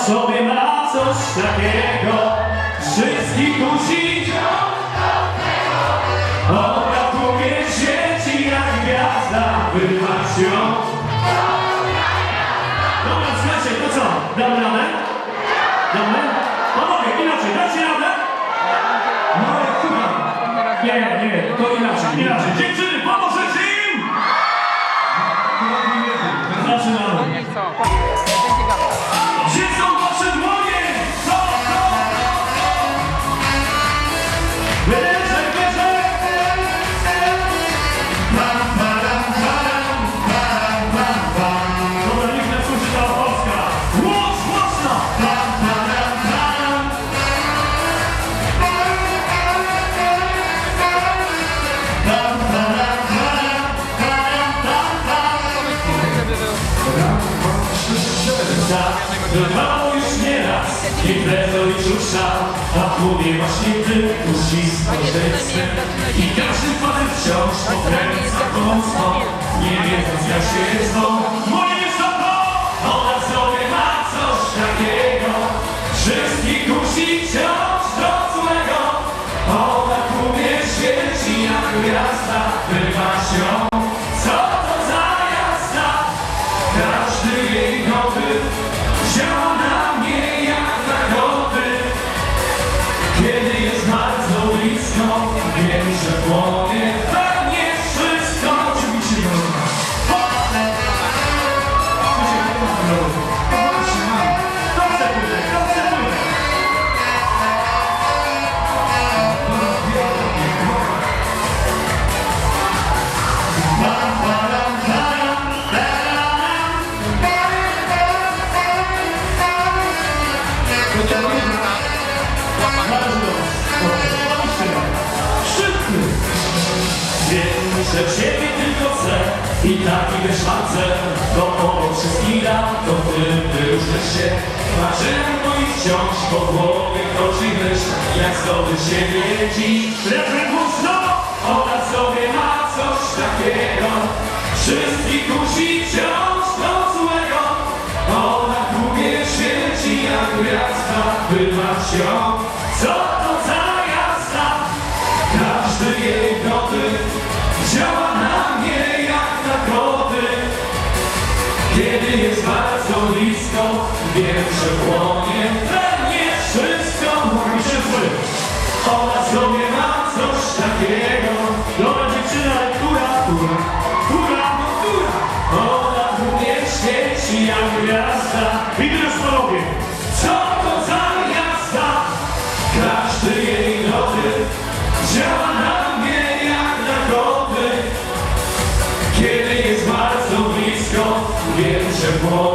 w sobie ma coś takiego, wszystkich kusi. Głowie świeci jak gwiazda, wyrwać ją. Dobra, słuchajcie, to co? Damy radę? Damy? Panowie, inaczej, dacie radę? No ale chyba. Nie, nie, to inaczej, inaczej. Dziewczyny, bywało już nieraz, to już ruszał, a w głowie właśnie ty uściskał serce. I każdy facet wciąż pokręca mocno, nie wiedząc jak się zwą. Moje to, ona sobie ma coś takiego, wszystkich kusi wciąż do złego. Ona w głowie świeci jak gwiazda, blisko, wiem, że że ciebie tylko chcę. I taki mam cel. To obok wszystkich dam, to ty wyróżnisz się. Marzyłem moich wciąż po głowie kroczy myśl Jak zdobyć siebie dziś? Refren głośno, ona sobie ma coś takiego. Wszystkich kusi wciąż do złego. Ona w klubie świeci jak gwiazda Bywa się, co to za wiem, że płonie pewnie wszystko. Mówi się zły. Ona sobie ma coś takiego. Dobra dziewczyna, która? Która? Która? Która? Ona w mnie świeci jak gwiazda. I teraz panowie, co to za jazda? Każdy jej dotyk działa na mnie jak narkotyk. Kiedy jest bardzo blisko, wiem, że płonie